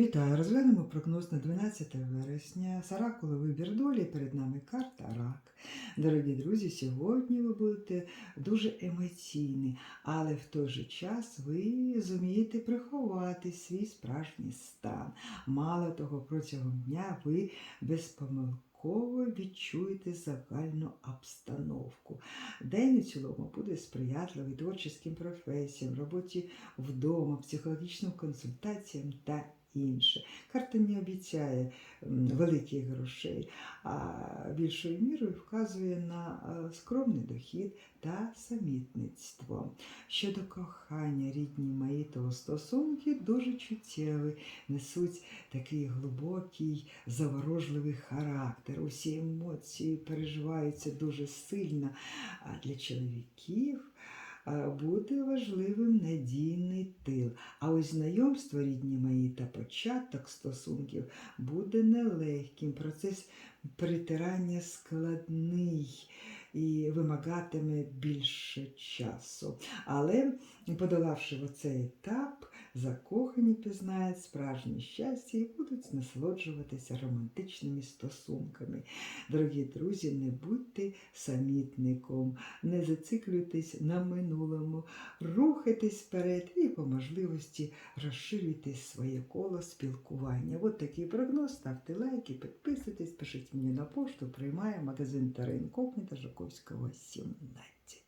Вітаю! Розглянемо прогноз на 12 вересня. Саракуло вибір долі. Перед нами карта рак. Дорогі друзі, сьогодні ви будете дуже емоційні, але в той же час ви зумієте приховати свій справжній стан. Мало того, протягом дня ви безпомилково відчуєте загальну обстановку. День у цілому буде сприятливий творчим професіям, роботі вдома, психологічним консультаціям та інше. Карта не обіцяє великих грошей, а більшою мірою вказує на е, скромний дохід та самітництво. Щодо кохання, рідні мої, то стосунки дуже чуттєві, несуть такий глибокий, заворожливий характер. Усі емоції переживаються дуже сильно. А для чоловіків буде важливим надійний тил. А ось знайомство, рідні мої, та початок стосунків буде нелегким. Процес притирання складний і вимагатиме більше часу. Але, подолавши оцей етап, закохані пізнають справжнє щастя і будуть насолоджуватися романтичними стосунками. Дорогі друзі, не будьте самітником, не зациклюйтесь на минулому, рухайтесь вперед і по можливості розширюйте своє коло спілкування. От такий прогноз. Ставте лайки, підписуйтесь, пишіть мені на пошту, приймає магазин Тари Інкогніта Чайковського 17.